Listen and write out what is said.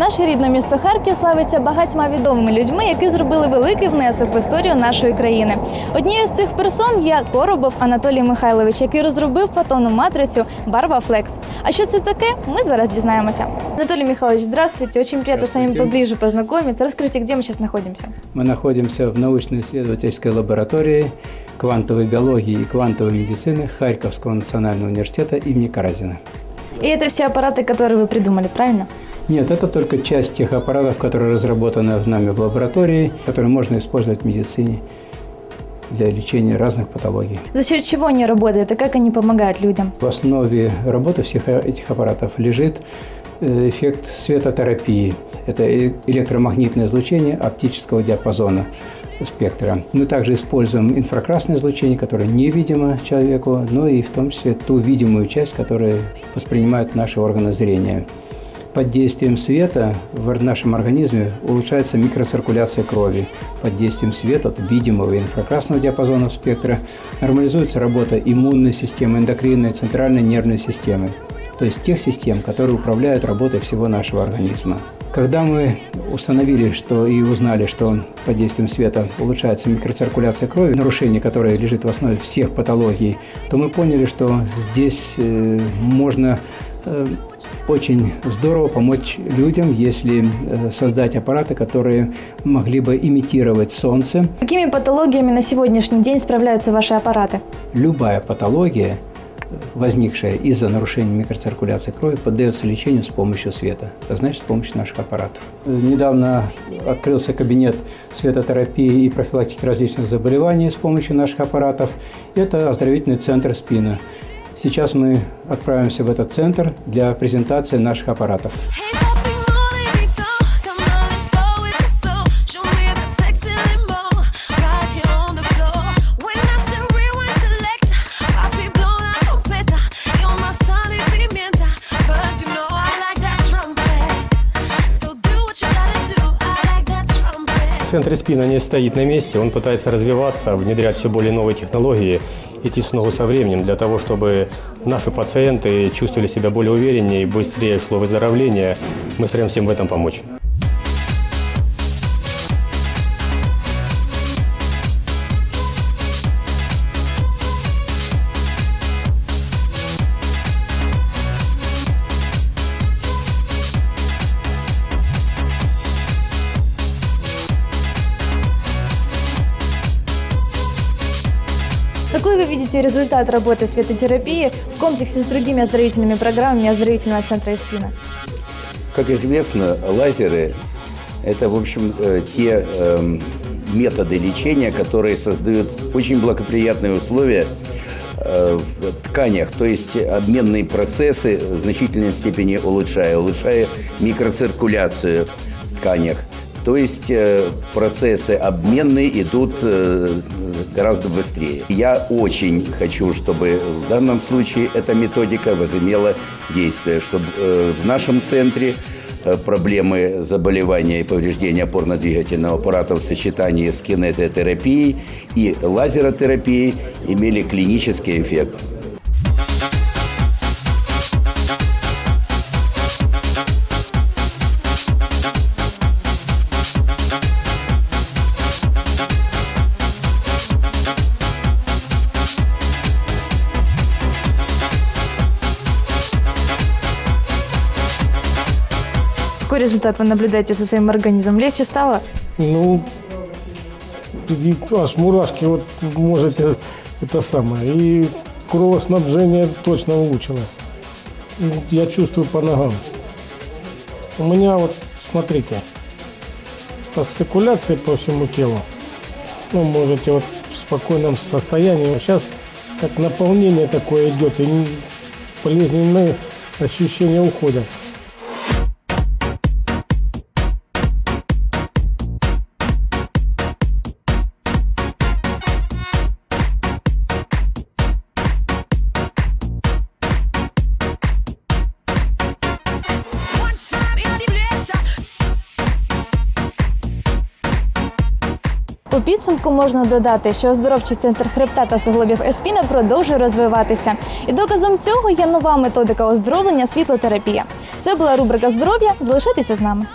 Наше рідне місто Харків славиться багатьма відомими людьми, які зробили великий внесок в історію нашої країни. Однією з цих персон є Коробов Анатолій Михайлович, який розробив фотонну матрицю Барва Флекс. А що це таке? Ми зараз дізнаємося. Анатолий Михайлович, здравствуйте. Очень приятно с вами Здравствуйте. поближе познакомиться. Расскажите, где мы сейчас находимся? Мы находимся в научно-исследовательской лаборатории квантовой биологии и квантовой медицины Харьковского национального университета имени Каразина. И это все аппараты, которые вы придумали, правильно? Нет, это только часть тех аппаратов, которые разработаны нами в лаборатории, которые можно использовать в медицине для лечения разных патологий. За счет чего они работают и как они помогают людям? В основе работы всех этих аппаратов лежит э, эффект светотерапии. Это электромагнитное излучение оптического диапазона спектра. Мы также используем инфракрасное излучение, которое невидимо человеку, но и в том числе ту видимую часть, которую воспринимают наши органы зрения. Под действием света в нашем организме улучшается микроциркуляция крови. Под действием света, от видимого и инфракрасного диапазона спектра, нормализуется работа иммунной системы, эндокринной, центральной нервной системы. То есть тех систем, которые управляют работой всего нашего организма. Когда мы установили что и узнали, что под действием света улучшается микроциркуляция крови, нарушение, которое лежит в основе всех патологий, то мы поняли, что здесь э, можно э, очень здорово помочь людям, если э, создать аппараты, которые могли бы имитировать солнце. Какими патологиями на сегодняшний день справляются ваши аппараты? Любая патология, возникшая из-за нарушения микроциркуляции крови, поддается лечению с помощью света, а значит, с помощью наших аппаратов. Э, Недавно открылся кабинет светотерапии и профилактики различных заболеваний с помощью наших аппаратов. Это оздоровительный центр спина. Сейчас мы отправимся в этот центр для презентации наших аппаратов. Hey, trumpet. Центр спина не стоит на месте, он пытается развиваться, внедрять все более новые технологии, идти с ногу со временем для того, чтобы наши пациенты чувствовали себя более увереннее и быстрее шло выздоровление. Мы стараемся им в этом помочь. Какой вы видите результат работы светотерапии в комплексе с другими оздоровительными программами оздоровительного центра Испина? Как известно, лазеры – это, в общем, э, те эм, методы лечения, которые создают очень благоприятные условия э, в тканях, то есть обменные процессы в значительной степени улучшая, улучшая микроциркуляцию в тканях. То есть э, процессы обменные идут гораздо быстрее. Я очень хочу, чтобы в данном случае эта методика возымела действие, чтобы э, в нашем центре э, проблемы заболевания и повреждения опорно-двигательного аппарата в сочетании с кинезиотерапией и лазеротерапией имели клинический эффект. Какой результат вы наблюдаете со своим организмом? Легче стало? Ну, аж мурашки вот можете это самое. И кровоснабжение точно улучшилось. Я чувствую по ногам. У меня вот, смотрите, фасцикуляция по всему телу. Ну, можете вот в спокойном состоянии. Сейчас как наполнение такое идет, и не- болезненные ощущения уходят. У підсумку можна додати, що оздоровчий центр хребта та суглобів Еспіна продовжує розвиватися. І доказом цього є нова методика оздоровлення світлотерапія. Це була рубрика здоров'я. Залишайтеся з нами.